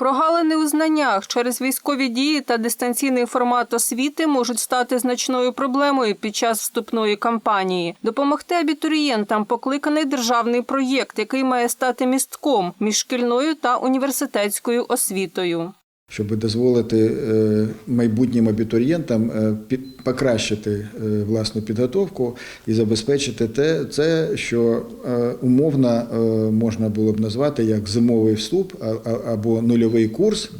Прогалини у знаннях через військові дії та дистанційний формат освіти можуть стати значною проблемою під час вступної кампанії. Допомогти абітурієнтам покликаний державний проєкт, який має стати містком між шкільною та університетською освітою. Щоб дозволити е, майбутнім абітурієнтам е, покращити е, власну підготовку і забезпечити те, це, що умовно можна було б назвати як зимовий вступ або нульовий курс.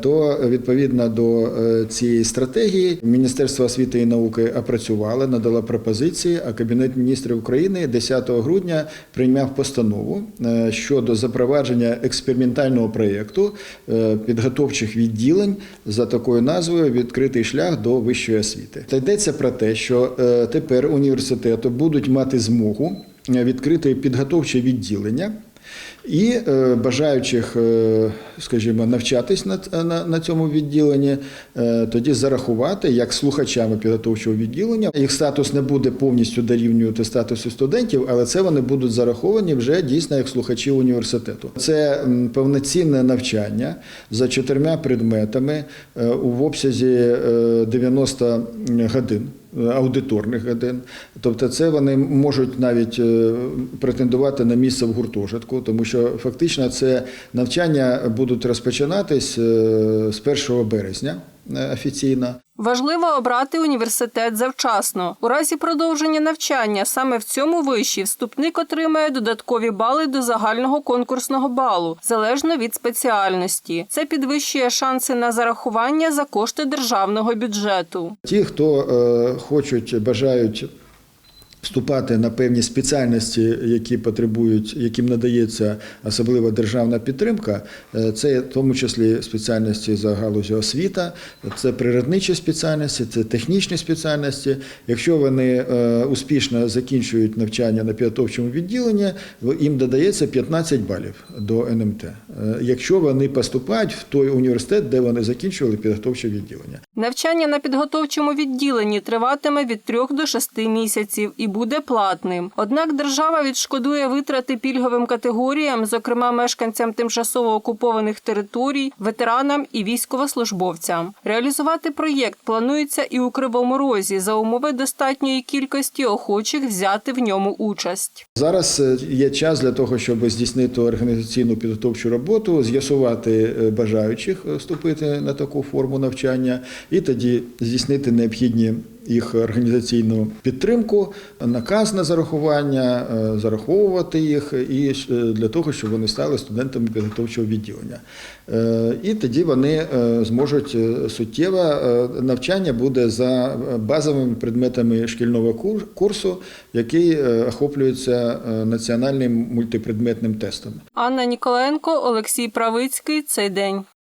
То відповідно до цієї стратегії Міністерство освіти і науки опрацювало, надало пропозиції, а Кабінет міністрів України 10 грудня прийняв постанову щодо запровадження експериментального проєкту е, підготовчих відділень за такою назвою Відкритий шлях до вищої освіти. Та йдеться про те, що е, тепер університети будуть мати змогу е, відкрити підготовче відділення. І е, бажаючих, е, скажімо, навчатись на, на, на цьому відділенні, е, тоді зарахувати як слухачами підготовчого відділення. Їх статус не буде повністю дорівнювати статусу студентів, але це вони будуть зараховані вже дійсно як слухачі університету. Це повноцінне навчання за чотирма предметами в обсязі е, 90 годин аудиторних годин. Тобто, це вони можуть навіть е, претендувати на місце в гуртожитку, тому що фактично це навчання будуть розпочинатись е, з 1 березня е, офіційно. Важливо обрати університет завчасно. У разі продовження навчання саме в цьому виші вступник отримає додаткові бали до загального конкурсного балу, залежно від спеціальності. Це підвищує шанси на зарахування за кошти державного бюджету. Ті, хто е, хочуть, бажають вступати на певні спеціальності, які потребують, яким надається особлива державна підтримка, е, це в тому числі спеціальності за галузю освіта, це природничі спеціальності, це технічні спеціальності. Якщо вони е, успішно закінчують навчання на підготовчому відділенні, їм додається 15 балів до НМТ. Е, Якщо вони поступають в той університет, де вони закінчували підготовче відділення. Навчання на підготовчому відділенні триватиме від 3 до 6 місяців і буде платним. Однак держава відшкодує витрати пільговим категоріям, зокрема мешканцям тимчасово окупованих територій, ветеранам і військовослужбовцям. Реалізувати проєкт планується і у Кривому Розі за умови достатньої кількості охочих взяти в ньому участь. Зараз е, є час для того, щоб здійснити організаційну підготовчу роботу, з'ясувати е, бажаючих е, вступити на таку форму навчання, і тоді здійснити необхідні їх організаційну підтримку, наказ на зарахування, е, зараховувати їх і е, для того, щоб вони стали студентами підготовчого відділення. Е, І тоді вони зможуть суттєво навчання буде за базовими предметами шкільного кур- курсу, який охоплюється національним мультипредметним тестом. Анна Ніколенко, Олексій Правицький. Цей день.